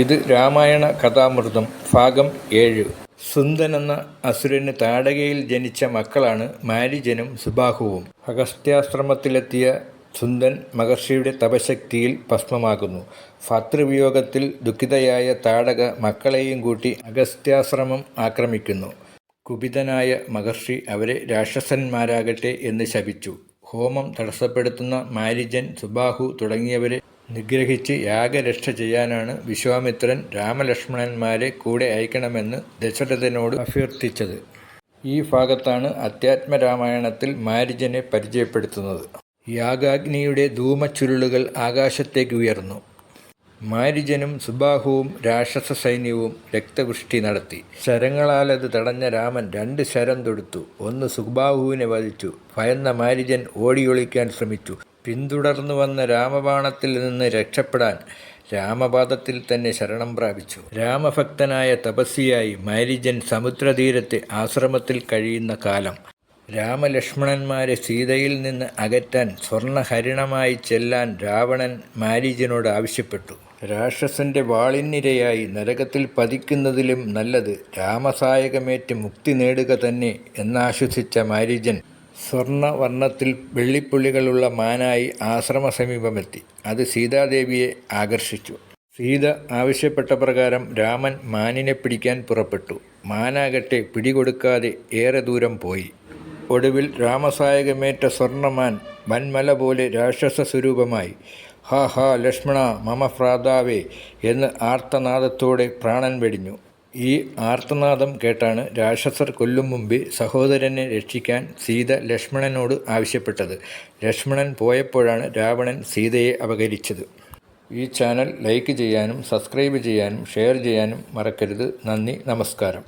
ഇത് രാമായണ കഥാമൃതം ഭാഗം ഏഴ്. സുന്ദൻ എന്ന അസുരന് താടകയിൽ ജനിച്ച മക്കളാണ് മാരിജനും സുബാഹുവും. അഗസ്ത്യാശ്രമത്തിലെത്തിയ സുന്ദൻ മഹർഷിയുടെ തപശക്തിയിൽ ഭസ്മമാകുന്നു. ഭർത്തൃവിയോഗത്തിൽ ദുഃഖിതയായ താടക മക്കളെയും കൂട്ടി അഗസ്ത്യാശ്രമം ആക്രമിക്കുന്നു. കുപിതനായ മഹർഷി അവരെ രാക്ഷസന്മാരാകട്ടെ എന്ന് ശപിച്ചു. ഹോമം തടസ്സപ്പെടുത്തുന്ന മാരിജൻ സുബാഹു തുടങ്ങിയവരെ നിഗ്രഹിച്ച് യാഗരക്ഷ ചെയ്യാനാണ് വിശ്വാമിത്രൻ രാമലക്ഷ്മണന്മാരെ കൂടെ അയക്കണമെന്ന് ദശരഥനോട് അഭ്യർത്ഥിച്ചത്. ഈ ഭാഗത്താണ് അധ്യാത്മരാമായണത്തിൽ മാരിജനെ പരിചയപ്പെടുത്തുന്നത്. യാഗാഗ്നിയുടെ ധൂമച്ചുരുളുകൾ ആകാശത്തേക്ക് ഉയർന്നു. മാരിജനും സുബാഹുവും രാക്ഷസ സൈന്യവും രക്തവൃഷ്ടി നടത്തി. ശരങ്ങളാലത് തടഞ്ഞ രാമൻ രണ്ട് ശരം തൊടുത്തു. ഒന്ന് സുബാഹുവിനെ വധിച്ചു. ഭയന്ന മാരിജൻ ഓടിയൊളിക്കാൻ ശ്രമിച്ചു. പിന്തുടർന്നു വന്ന രാമബാണത്തിൽ നിന്ന് രക്ഷപ്പെടാൻ രാമപാദത്തിൽ തന്നെ ശരണം പ്രാപിച്ചു. രാമഭക്തനായ തപസ്വിയായി മാരിജൻ സമുദ്രതീരത്തെ ആശ്രമത്തിൽ കഴിയുന്ന കാലം. രാമലക്ഷ്മണന്മാരെ സീതയിൽ നിന്ന് അകറ്റാൻ സ്വർണഹരിണമായി ചെല്ലാൻ രാവണൻ മാരീജനോട് ആവശ്യപ്പെട്ടു. രാക്ഷസന്റെ വാളിനിരയായി നരകത്തിൽ പതിക്കുന്നതിലും നല്ലത് രാമസായകമേറ്റ് മുക്തി നേടുക തന്നെ എന്നാശ്വസിച്ച മാരീജൻ സ്വർണവർണത്തിൽ വെള്ളിപ്പുള്ളികളുള്ള മാനായി ആശ്രമ സമീപമെത്തി അത് സീതാദേവിയെ ആകർഷിച്ചു. സീത ആവശ്യപ്പെട്ട പ്രകാരം രാമൻ മാനിനെ പിടിക്കാൻ പുറപ്പെട്ടു. മാനാകട്ടെ പിടികൊടുക്കാതെ ഏറെ ദൂരം പോയി. ഒടുവിൽ രാമസായകമേറ്റ സ്വർണമാൻ വൻമല പോലെ രാക്ഷസ സ്വരൂപമായി ഹാ ഹാ ലക്ഷ്മണ മമ ഭ്രാതാവേ എന്ന് ആർത്തനാദത്തോടെ പ്രാണൻ വെടിഞ്ഞു. ഈ ആർത്തനാദം കേട്ടാണ് രാക്ഷസർ കൊല്ലും മുമ്പേ സഹോദരനെ രക്ഷിക്കാൻ സീത ലക്ഷ്മണനോട് ആവശ്യപ്പെട്ടത്. ലക്ഷ്മണൻ പോയപ്പോഴാണ് രാവണൻ സീതയെ അപകരിച്ചത്. ഈ ചാനൽ ലൈക്ക് ചെയ്യാനും സബ്സ്ക്രൈബ് ചെയ്യാനും ഷെയർ ചെയ്യാനും മറക്കരുത്. നന്ദി നമസ്കാരം.